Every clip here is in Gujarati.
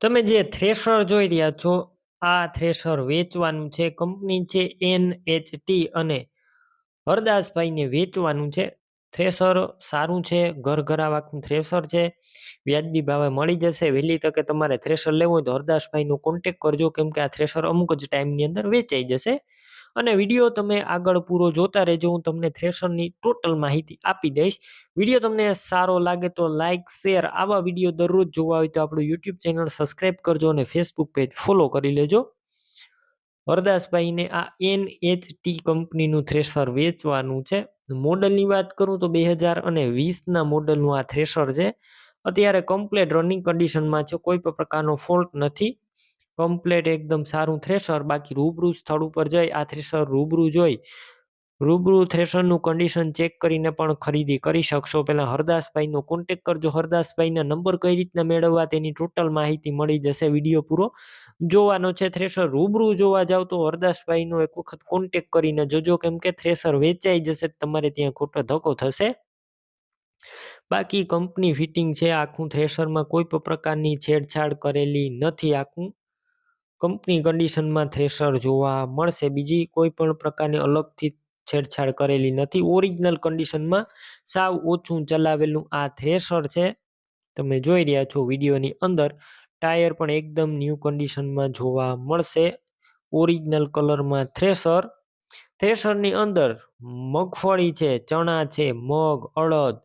તમે જે થ્રેશર જોઈ રહ્યા છો, આ થ્રેશર વેચવાનું છે કંપની છે એન એચ ટી અને હરદાસભાઈને વેચવાનું છે. થ્રેશર સારું છે ઘર ઘરાવાકનું થ્રેશર છે, વ્યાજબી ભાવે મળી જશે. વહેલી તકે તમારે થ્રેશર લેવું હોય તો હરદાસભાઈનો કોન્ટેક કરજો, કેમ કે આ થ્રેશર અમુક જ ટાઈમની અંદર વેચાઈ જશે. અને વીડિયો તમે આગળ પૂરો જોતા રહેજો. હું તમને થ્રેશરની ટોટલ માહિતી આપી દઈશ. વીડિયો તમને સારો લાગે તો લાઇક શેર આવા વીડિયો દરરોજ જોવા હોય તો આપણું યુટ્યુબ ચેનલ સબસ્ક્રાઈબ કરજો અને ફેસબુક પેજ ફોલો કરી લેજો. હરદાસભાઈને આ એન એચ ટી કંપનીનું થ્રેશર વેચવાનું છે. મોડલની વાત કરું તો બે હજાર અને વીસના મોડલનું આ થ્રેશર છે. અત્યારે કમ્પ્લેટ રનિંગ કન્ડિશનમાં છે. કોઈ પણ પ્રકારનો ફોલ્ટ નથી. કમ્પ્લેટ એકદમ સારું થ્રેશર, બાકી રૂબરૂ સ્થળ ઉપર જઈ આ થ્રેશર રૂબરૂ જોઈ. રૂબરૂ થ્રેશરનું કન્ડિશન ચેક કરીને પણ ખરીદી કરી શકશો. પહેલાં હરદાસભાઈનો કોન્ટેક કરજો. હરદાસભાઈના નંબર કઈ રીતના મેળવવા તેની ટોટલ માહિતી મળી જશે વીડિયો પૂરો. જોવાનો છે થ્રેશર રૂબરૂ જોવા જાવ તો હરદાસભાઈનો એક વખત કોન્ટેક કરીને જોજો. કેમ કે થ્રેશર વેચાઈ જશે તમારે ત્યાં ખોટો ધક્કો થશે. બાકી કંપની ફિટિંગ છે. આખું થ્રેશરમાં કોઈ પણ પ્રકારની છેડછાડ કરેલી નથી. આખું કંપની કન્ડિશનમાં થ્રેશર જોવા મળશે. બીજી કોઈ પણ પ્રકારની અલગથી છેડછાડ કરેલી નથી. ઓરિજિનલ કન્ડિશનમાં સાવ ઓછું ચલાવેલું આ થ્રેશર છે. તમે જોઈ રહ્યા છો વિડીયોની અંદર ટાયર પણ એકદમ ન્યૂ કન્ડિશનમાં જોવા મળશે. ઓરિજિનલ કલરમાં થ્રેશર. થ્રેશરની અંદર મગફળી છે, ચણા છે, મગ, અડદ,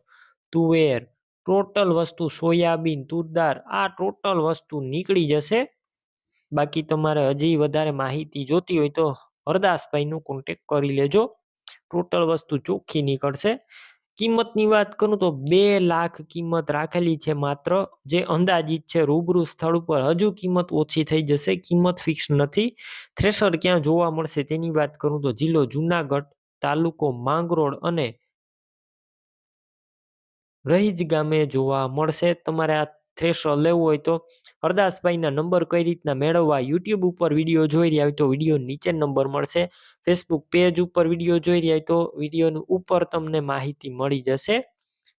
તુવેર, ટોટલ વસ્તુ સોયાબીન, તુરદાર. આ ટોટલ વસ્તુ નીકળી જશે. બાકી તમારે હજી વધારે માહિતી જોતી હોય તો હરદાસભાઈનું કોન્ટેક કરી લેજો. ટોટલ વસ્તુ ચોખ્ખી નીકળશે. કિંમતની વાત કરું તો બે લાખ કિંમત રાખેલી છે માત્ર. જે અંદાજિત છે રૂબરૂ સ્થળ ઉપર હજુ કિંમત ઓછી થઈ જશે. કિંમત ફિક્સ નથી. થ્રેશર ક્યાં જોવા મળશે તેની વાત કરું તો જિલ્લો જુનાગઢ તાલુકો માંગરોળ અને રહીજ ગામે જોવા મળશે. તમારે આ થ્રેશર લેવું હોય તો હરદાસભાઈના નંબર કઈ રીતના મેળવવા યુટ્યુબ ઉપર વીડિયો જોઈ રહ્યા હોય તો વીડિયો નીચે નંબર મળશે. ફેસબુક પેજ ઉપર વીડિયો જોઈ રહ્યા હોય તો વિડીયોની ઉપર તમને માહિતી મળી જશે.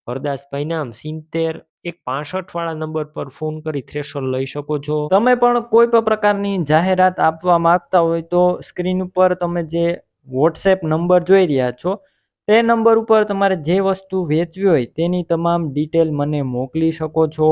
હરદાસભાઈ નામ સિત્તેર, એક પાસઠ વાળા નંબર પર ફોન કરી થ્રેશર લઈ શકો છો. તમે પણ કોઈ પણ પ્રકારની જાહેરાત આપવા માંગતા હોય તો સ્ક્રીન ઉપર તમે જે વોટ્સએપ નંબર જોઈ રહ્યા છો, તે નંબર ઉપર તમારે જે વસ્તુ વેચવી હોય તેની તમામ ડિટેલ મને મોકલી શકો છો.